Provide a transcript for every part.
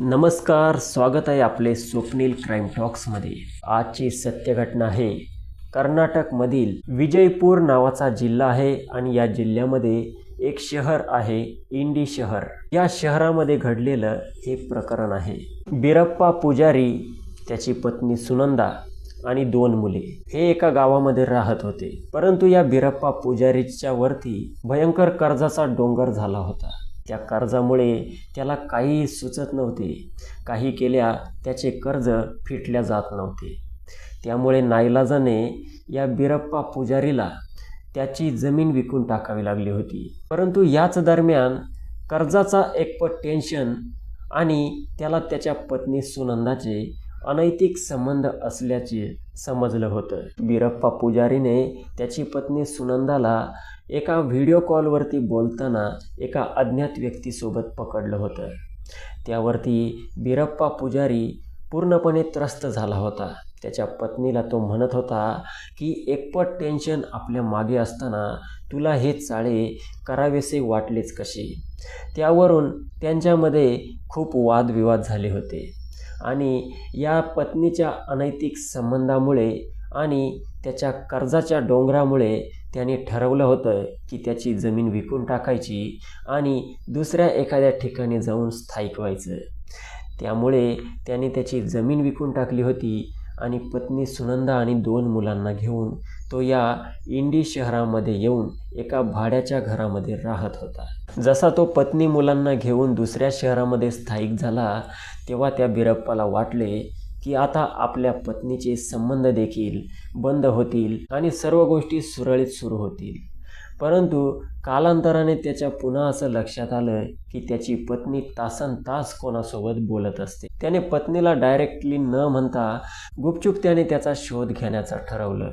नमस्कार स्वागत आहे आपले स्वप्नील क्राईम टॉक्समध्ये आजची सत्य घटना आहे कर्नाटकमधील विजयपूर नावाचा जिल्हा आहे आणि या जिल्ह्यामध्ये एक शहर आहे इंडी शहर. या शहरामध्ये घडलेलं हे प्रकरण आहे. बिरप्पा पुजारी त्याची पत्नी सुनंदा आणि दोन मुले. हे एका गावामध्ये राहत होते. परंतु या बिरप्पा पुजारीच्या वरती भयंकर कर्जाचा डोंगर झाला होता. त्या कर्जामुळे त्याला काही सुचत नव्हते. काही केल्या त्याचे कर्ज फिटल्या जात नव्हते. त्यामुळे नाईलाजाने या बिरप्पा पुजारीला त्याची जमीन विकून टाकावी लागली होती. परंतु याच दरम्यान कर्जाचा एकपट टेन्शन आणि त्याला त्याच्या पत्नी सुनंदाचे अनैतिक संबंध असल्याचे समजलं होतं. बिरप्पा पुजारीने त्याची पत्नी सुनंदाला एका व्हिडिओ कॉलवरती बोलताना एका अज्ञात व्यक्तीसोबत पकडलं होतं. त्यावरती बिरप्पा पुजारी पूर्णपणे त्रस्त झाला होता. त्याच्या पत्नीला तो म्हणत होता की एकपट टेन्शन आपल्या मागे असताना तुला हे चाळे करावेसे वाटलेच कसे त्यावरून त्यांच्यामध्ये खूप वादविवाद झाले होते. आणि या पत्नीच्या अनैतिक संबंधामुळे आणि त्याच्या कर्जाच्या डोंगरामुळे त्याने ठरवलं होतं की त्याची जमीन विकून टाकायची आणि दुसऱ्या एखाद्या ठिकाणी जाऊन स्थायिक व्हायचं. त्यामुळे त्याने त्याची जमीन विकून टाकली होती आणि पत्नी सुनंदा आणि दोन मुलांना घेऊन तो या इंडी शहरामध्ये येऊन एका भाड्याच्या घरामध्ये राहत होता. जसा तो पत्नी मुलांना घेऊन दुसऱ्या शहरामध्ये स्थायिक झाला तेव्हा त्या बिरप्पाला वाटले की आता आपल्या पत्नीचे संबंध देखील बंद होतील आणि सर्व गोष्टी सुरळीत सुरू होतील. परंतु कालांतराने त्याच्या पुन्हा असं लक्षात आलं की त्याची पत्नी तासन तास कोणासोबत बोलत असते. त्याने पत्नीला डायरेक्टली न म्हणता गुपचूप त्याने त्याचा शोध घेण्याचं ठरवलं.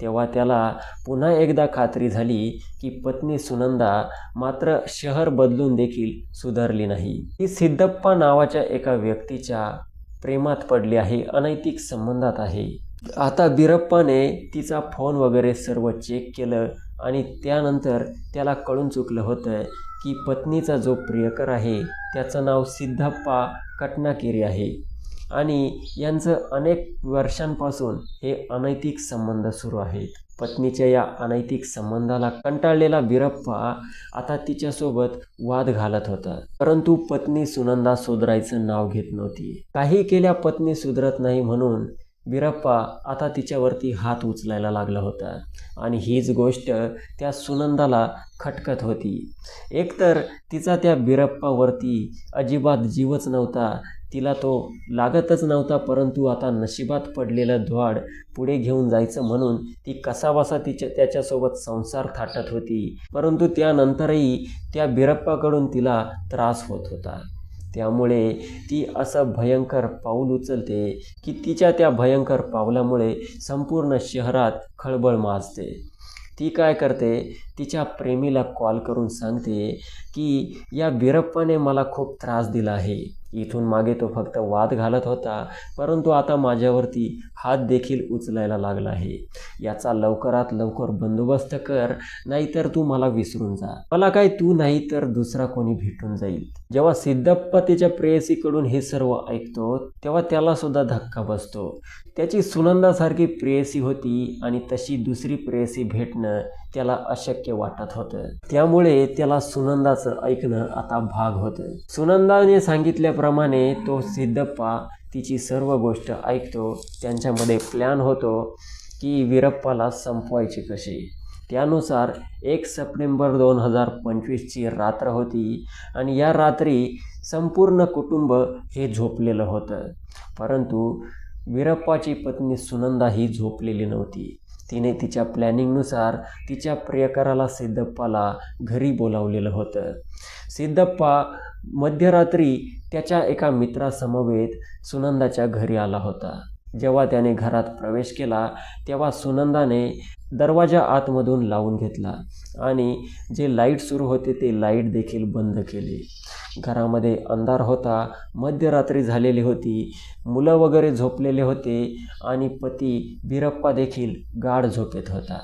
तेव्हा त्याला पुन्हा एकदा खात्री झाली की पत्नी सुनंदा मात्र शहर बदलून देखील सुधारली नाही. ती सिद्धप्पा नावाच्या एका व्यक्तीच्या प्रेमात पडली आहे अनैतिक संबंधात आहे. आता बिरप्पाने तिचा फोन वगैरे सर्व चेक केलं. आणि त्यानंतर त्याला कळून चुकलं होतं की पत्नीचा जो प्रियकर आहे त्याचं नाव सिद्धप्पा कटनाकेरी आहे. आणि यांचं अनेक वर्षांपासून हे अनैतिक संबंध सुरू आहेत. पत्नीच्या या अनैतिक संबंधाला कंटाळलेला बिरप्पा आता तिच्यासोबत वाद घालत होता. परंतु पत्नी सुनंदा सुधरायचं नाव घेत नव्हती. काही केल्या पत्नी सुधरत नाही म्हणून बिरप्पा आता तिच्यावरती हात उचलायला लागला होता. आणि हीच गोष्ट त्या सुनंदाला खटकत होती. एकतर तिचा त्या बिरप्पावरती अजिबात जीवच नव्हता तिला तो लागतच नव्हता परंतु आता नशिबात पडलेलं द्वाड पुढे घेऊन जायचं म्हणून ती कसाबसा तिच्या त्याच्यासोबत संसार थाटत होती. परंतु त्यानंतरही त्या बिरप्पाकडून तिला त्रास होत होता. त्यामुळे ती असं भयंकर पाऊल उचलते की तिच्या त्या भयंकर पावलामुळे संपूर्ण शहरात खळबळ माजते. ती काय करते? तिच्या प्रेमीला कॉल करून सांगते की या बिरप्पाने मला खूप त्रास दिला आहे. इथून मागे तो फक्त वाद घालत होता परंतु आता माझ्यावरती हात देखील उचलायला लागला आहे. याचा लवकरात लवकर बंदोबस्त कर नाहीतर तू मला विसरून जा. मला काय तू नाही तर दुसरा कोणी भेटून जाईल. जेव्हा सिद्धप्पा त्याच्या प्रेयसीकडून हे सर्व ऐकतो तेव्हा त्याला सुद्धा धक्का बसतो. त्याची सुनंदासारखी प्रेयसी होती आणि तशी दुसरी प्रेयसी भेटणं त्याला अशक्य वाटत होतं. त्यामुळे त्याला सुनंदाचं ऐकणं आता भाग होतं. सुनंदाने सांगितल्याप्रमाणे तो सिद्धप्पा तिची सर्व गोष्ट ऐकतो. त्यांच्यामध्ये प्लॅन होतो की वीरप्पाला संपवायची कशी. त्यानुसार एक सप्टेंबर दोन हजार पंचवीसची रात्र होती आणि या रात्री संपूर्ण कुटुंब हे झोपलेलं होतं. परंतु वीरप्पाची पत्नी सुनंदा ही झोपलेली नव्हती. तिने तिच्या प्लॅनिंगनुसार तिच्या प्रियकराला सिद्धप्पाला घरी बोलावलेलं होतं. सिद्धप्पा मध्यरात्री त्याच्या एका मित्रासमवेत सुनंदाच्या घरी आला होता. जेव्हा त्याने घरात प्रवेश केला तेव्हा सुनंदाने दरवाजा आतमधून लावून घेतला आणि जे लाइट सुरू होते ते लाइट देखील बंद केले. घरामध्ये अंधार होता मध्यरात्री झालेली होती मुलं वगैरे झोपलेले होते आणि पती बिरप्पा देखील गाढ झोपेत होता.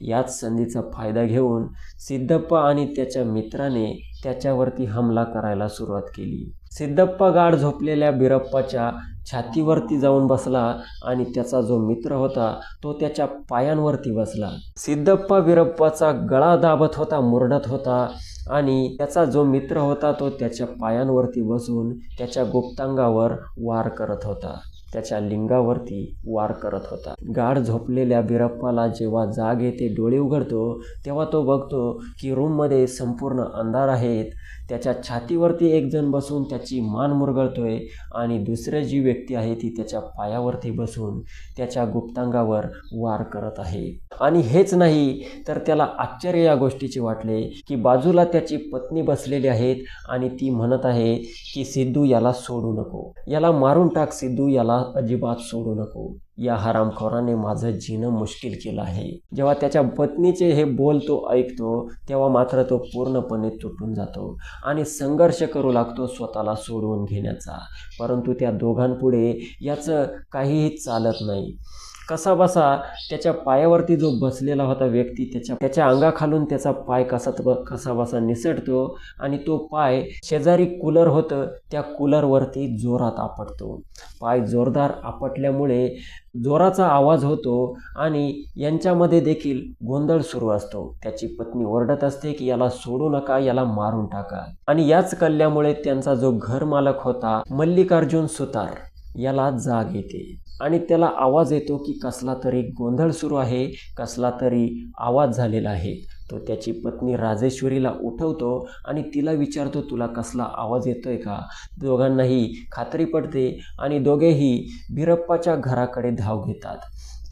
याच संधीचा फायदा घेऊन सिद्धप्पा आणि त्याच्या मित्राने त्याच्यावरती हमला करायला सुरुवात केली. सिद्धप्पा गाढ झोपलेल्या बिरप्पाच्या छातीवरती जाऊन बसला आणि त्याचा जो मित्र होता तो त्याच्या पायांवरती बसला. सिद्धप्पा विरप्पाचा गळा दाबत होता मुरडत होता आणि त्याचा जो मित्र होता तो त्याच्या पायांवरती बसून त्याच्या गुप्तांगावर वार करत होता. त्याच्या लिंगावरती वार करत होता. गाढ झोपलेल्या बिरप्पाला जेव्हा जाग येते डोळे उघडतो तेव्हा तो बघतो की रूममध्ये संपूर्ण अंधार आहेत. त्याच्या छातीवरती एक जण बसून त्याची मान मुरगळतोय आणि दुसरं जी व्यक्ती आहे ती त्याच्या पायावरती बसून त्याच्या गुप्तांगावर वार करत आहे. आणि हेच नाही तर त्याला आश्चर्य या गोष्टीचे वाटले की बाजूला त्याची पत्नी बसलेली आहेत आणि ती म्हणत आहे की सिद्धू याला सोडू नको. याला मारून टाक सिद्धू याला अजिबात सोडू नको. या हरामखोराने माझं जीणं मुश्किल केलं आहे. जेव्हा त्याच्या पत्नीचे हे बोल तो ऐकतो तेव्हा मात्र तो पूर्णपणे तुटून जातो आणि संघर्ष करू लागतो स्वतःला सोडवून घेण्याचा. परंतु त्या दोघांपुढे याचं काहीही चालत नाही. कसा बसा त्याच्या पायावरती जो बसलेला होता व्यक्ती त्याच्या त्याच्या अंगाखालून त्याचा पाय कसा कसा बसा निसटतो आणि तो पाय शेजारी कूलर होतं त्या कूलरवरती जोरात आपटतो. पाय जोरदार आपटल्यामुळे जोराचा आवाज होतो आणि यांच्यामध्ये देखील गोंधळ सुरू असतो. त्याची पत्नी ओरडत असते की याला सोडू नका याला मारून टाका. आणि याच कल्ल्यामुळे त्यांचा जो घर मालक होता मल्लिकार्जुन सुतार याला जाग येते. आणि त्याला आवाज येतो की कसला तरी गोंधळ सुरू आहे कसला तरी आवाज झालेला आहे. तो त्याची पत्नी राजेश्वरीला उठवतो आणि तिला विचारतो तुला कसला आवाज येतोय का? दोघांनाही खात्री पडते आणि दोघेही बिरप्पाच्या घराकडे धाव घेतात.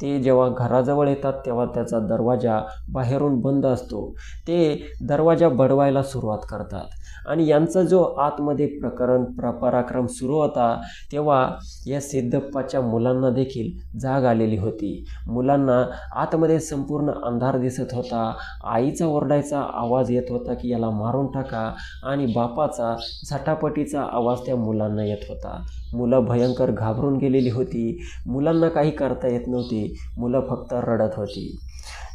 ते जेव्हा घराजवळ येतात तेव्हा त्याचा दरवाजा बाहेरून बंद असतो. ते दरवाजा बडवायला सुरुवात करतात. आणि यांचा जो आतमध्ये प्रकरण प्र पराक्रम सुरू होता तेव्हा या सिद्धप्पाच्या मुलांना देखील जाग आलेली होती. मुलांना आतमध्ये संपूर्ण अंधार दिसत होता. आईचा ओरडायचा आवाज येत होता की याला मारून टाका आणि बापाचा झटापटीचा आवाज त्या मुलांना येत होता. मुलं भयंकर घाबरून गेलेली होती. मुलांना काही करता येत नव्हते. मुलं फक्त रडत होती.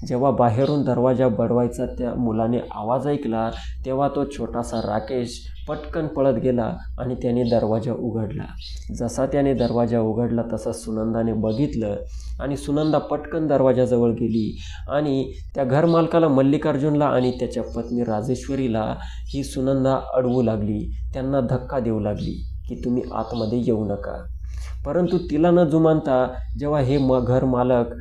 जेव्हा बाहेरून दरवाजा बडवायचा त्या मुलाने आवाज ऐकला तेव्हा तो छोटासा राकेश पटकन पळत गेला आणि त्याने दरवाजा उघडला. जसा त्याने दरवाजा उघडला तसा सुनंदाने बघितलं आणि सुनंदा पटकन दरवाजाजवळ गेली आणि त्या घरमालकाला मल्लिकार्जुनला आणि त्याच्या पत्नी राजेश्वरीला ही सुनंदा अडवू लागली. त्यांना धक्का देऊ लागली की तुम्ही आतमध्ये येऊ नका. परंतु तिला न जुमानता जेव्हा हे म घर मालक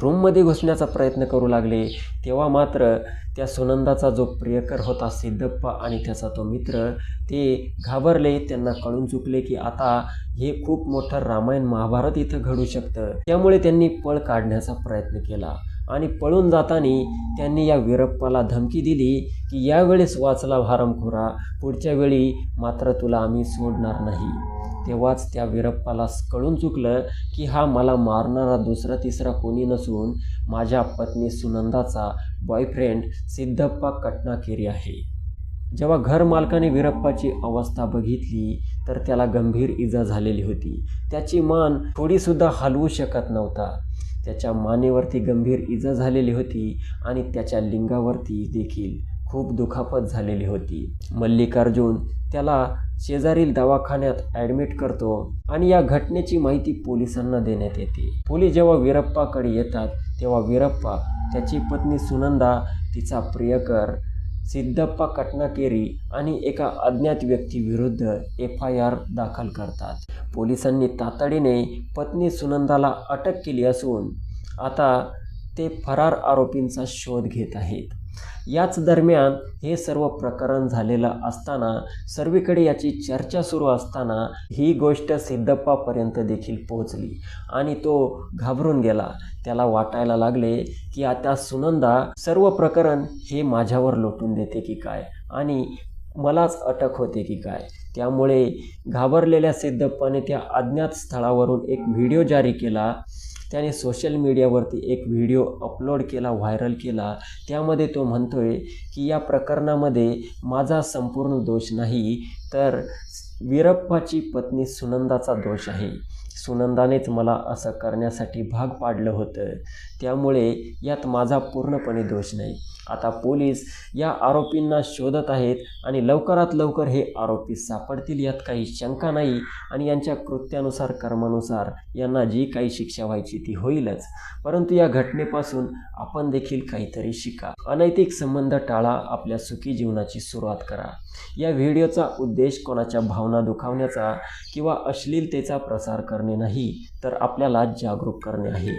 रूममध्ये घुसण्याचा प्रयत्न करू लागले तेव्हा मात्र त्या सुनंदाचा जो प्रियकर होता सिद्धप्पा आणि त्याचा तो मित्र ते घाबरले त्यांना कळून चुकले की आता हे खूप मोठं रामायण महाभारत इथं घडू शकतं. त्यामुळे त्यांनी पळ काढण्याचा प्रयत्न केला आणि पळून जाताना त्यांनी या वीरप्पाला धमकी दिली की यावेळेस वाचला भारमखोरा पुढच्या वेळी मात्र तुला आम्ही सोडणार नाही. तेव्हाच त्या वीरप्पाला कळून चुकलं की हा मला मारणारा दुसरा तिसरा कोणी नसून माझ्या पत्नी सुनंदाचा बॉयफ्रेंड सिद्धप्पा कटनाकेरी आहे. जेव्हा घर मालकाने वीरप्पाची अवस्था बघितली तर त्याला गंभीर इजा झालेली होती. त्याची मान थोडीसुद्धा हलवू शकत नव्हता. त्याच्या मानेवरती गंभीर इजा झालेली होती आणि त्याच्या लिंगावरती देखील खूप दुखापत झालेली होती. मल्लिकार्जुन त्याला शेजारील दवाखान्यात ॲडमिट करतो आणि या घटनेची माहिती पोलिसांना देण्यात येते. पोलीस जेव्हा वीरप्पाकडे येतात तेव्हा वीरप्पा त्याची पत्नी सुनंदा तिचा प्रियकर सिद्धप्पा कटनाकेरी आणि एका अज्ञात व्यक्तीविरुद्ध एफ आय आर दाखल करतात. पोलिसांनी तातडीने पत्नी सुनंदाला अटक केली असून आता ते फरार आरोपींचा शोध घेत आहेत. याच दरम्यान हे सर्व प्रकरण झालेलं असताना सर्वीकडे याची चर्चा सुरू असताना ही गोष्ट सिद्धप्पापर्यंत देखील पोहोचली आणि तो घाबरून गेला. त्याला वाटायला लागले की आता सुनंदा सर्व प्रकरण हे माझ्यावर लोटून देते की काय? आणि मलाच अटक होते की काय? त्यामुळे घाबरलेल्या सिद्धप्पाने त्या अज्ञात स्थळावरून एक व्हिडिओ जारी केला त्याने सोशल मीडियावरती एक व्हिडिओ अपलोड केला व्हायरल केला. त्यामध्ये तो म्हणतोय की या प्रकरणामध्ये माझा संपूर्ण दोष नाही तर वीरप्पाची पत्नी सुनंदाचा दोष आहे. सुनंदानेच मला असं करण्यासाठी भाग पाडलं होतं. त्यामुळे यात माझा पूर्णपणे दोष नाही. आता पोलीस या आरोपींना शोधत आहेत आणि लवकरात लवकर हे आरोपी सापडतील यात काही शंका नाही आणि यांच्या कृत्यानुसार कर्मानुसार यांना जी काही शिक्षा व्हायची ती होईलच. परंतु या घटनेपासून आपण देखील काहीतरी शिका. अनैतिक संबंध टाळा आपल्या सुखी जीवनाची सुरुवात करा. या व्हिडिओचा उद्देश कोणाच्या भावना दुखावण्याचा किंवा अश्लीलतेचा प्रसार करणे नाही तर आपल्याला जागरूक करणे आहे.